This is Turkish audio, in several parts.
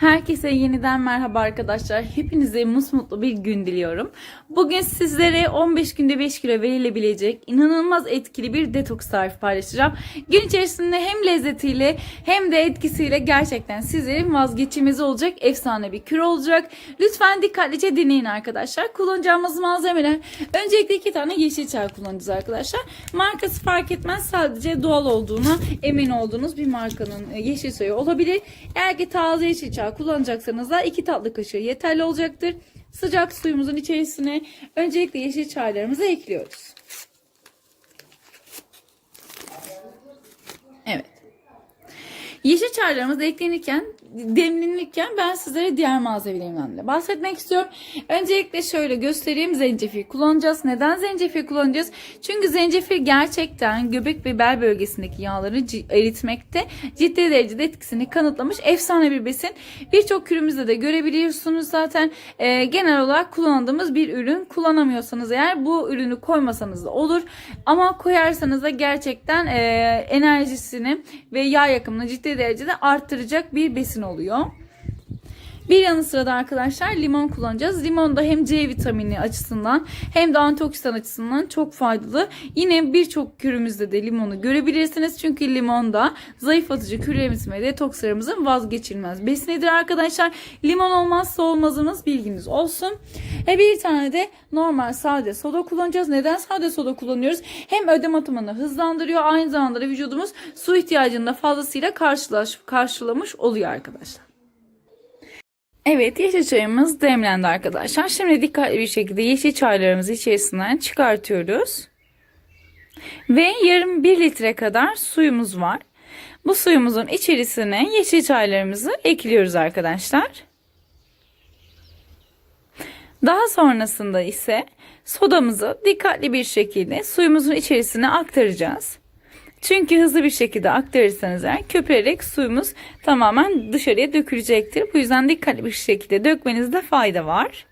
Herkese yeniden merhaba arkadaşlar. Hepinize musmutlu bir gün diliyorum. Bugün sizlere 15 günde 5 kilo verilebilecek inanılmaz etkili bir detoks tarifi paylaşacağım. Gün içerisinde hem lezzetiyle hem de etkisiyle gerçekten sizlerin vazgeçilmezi olacak efsane bir kür olacak. Lütfen dikkatlice dinleyin arkadaşlar. Kullanacağımız malzemeler öncelikle iki tane yeşil çay kullanacağız arkadaşlar. Markası fark etmez sadece doğal olduğuna emin olduğunuz bir markanın yeşil çayı olabilir. Eğer ki taze yeşil çay kullanacaksanız da 2 tatlı kaşığı yeterli olacaktır. Sıcak suyumuzun içerisine öncelikle yeşil çaylarımızı ekliyoruz. Yeşil çaylarımız eklenirken, demlenirken ben sizlere diğer malzemelerimden de bahsetmek istiyorum. Öncelikle şöyle göstereyim zencefil kullanacağız. Neden zencefil kullanacağız? Çünkü zencefil gerçekten göbek ve bel bölgesindeki yağları eritmekte ciddi derecede etkisini kanıtlamış efsane bir besin. Birçok kürümüzde de görebiliyorsunuz zaten. Ee, genel olarak kullandığımız bir ürün. Kullanamıyorsanız eğer bu ürünü koymasanız da olur. Ama koyarsanız da gerçekten e, enerjisini ve yağ yakımını ciddi derecede arttıracak bir besin oluyor. Bir yanı sıra da arkadaşlar limon kullanacağız. Limon da hem C vitamini açısından hem de antioksidan açısından çok faydalı. Yine birçok kürümüzde de limonu görebilirsiniz. Çünkü limon da zayıflatıcı kürlerimiz ve detokslarımızın vazgeçilmez besinidir arkadaşlar. Limon olmazsa olmazımız bilginiz olsun. E bir tane de normal sade soda kullanacağız. Neden sade soda kullanıyoruz? Hem ödem atımını hızlandırıyor aynı zamanda da vücudumuz su ihtiyacını da fazlasıyla karşılaş, karşılamış oluyor arkadaşlar. Evet yeşil çayımız demlendi arkadaşlar. Şimdi dikkatli bir şekilde yeşil çaylarımızı içerisinden çıkartıyoruz. Ve yarım bir litre kadar suyumuz var. Bu suyumuzun içerisine yeşil çaylarımızı ekliyoruz arkadaşlar. Daha sonrasında ise sodamızı dikkatli bir şekilde suyumuzun içerisine aktaracağız. Çünkü hızlı bir şekilde aktarırsanız eğer köpürerek suyumuz tamamen dışarıya dökülecektir. Bu yüzden dikkatli bir şekilde dökmenizde fayda var.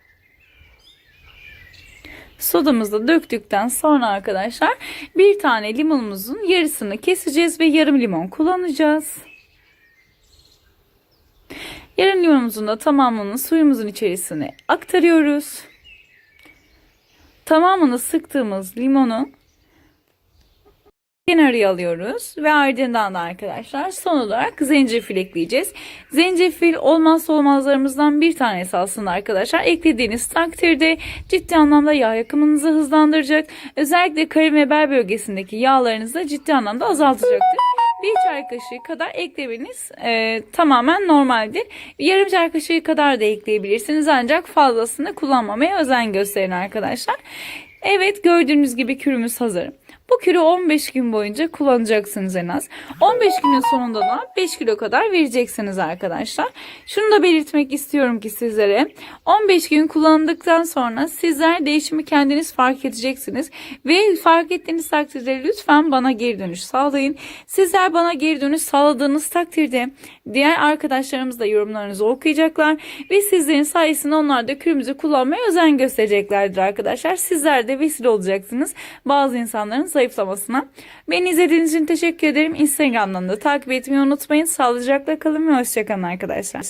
Sodamızı da döktükten sonra arkadaşlar bir tane limonumuzun yarısını keseceğiz ve yarım limon kullanacağız. Yarım limonumuzun da tamamını suyumuzun içerisine aktarıyoruz. Tamamını sıktığımız limonu kenarıya alıyoruz ve ardından da arkadaşlar son olarak zencefil ekleyeceğiz. Zencefil olmazsa olmazlarımızdan bir tanesi aslında arkadaşlar. Eklediğiniz takdirde ciddi anlamda yağ yakımınızı hızlandıracak. Özellikle karın ve bel bölgesindeki yağlarınızı ciddi anlamda azaltacaktır. Bir çay kaşığı kadar eklemeniz e, tamamen normaldir. Yarım çay kaşığı kadar da ekleyebilirsiniz ancak fazlasını kullanmamaya özen gösterin arkadaşlar. Evet gördüğünüz gibi kürümüz hazır. Bu kürü 15 gün boyunca kullanacaksınız en az. 15 günün sonunda da 5 kilo kadar vereceksiniz arkadaşlar. Şunu da belirtmek istiyorum ki sizlere 15 gün kullandıktan sonra sizler değişimi kendiniz fark edeceksiniz. Ve fark ettiğiniz takdirde lütfen bana geri dönüş sağlayın. Sizler bana geri dönüş sağladığınız takdirde diğer arkadaşlarımız da yorumlarınızı okuyacaklar. Ve sizlerin sayesinde onlar da kürümüzü kullanmaya özen göstereceklerdir arkadaşlar. Sizler de vesile olacaksınız bazı insanların zayıflamasına. Beni izlediğiniz için teşekkür ederim. Instagram'dan da takip etmeyi unutmayın. Sağlıcakla kalın ve hoşçakalın arkadaşlar.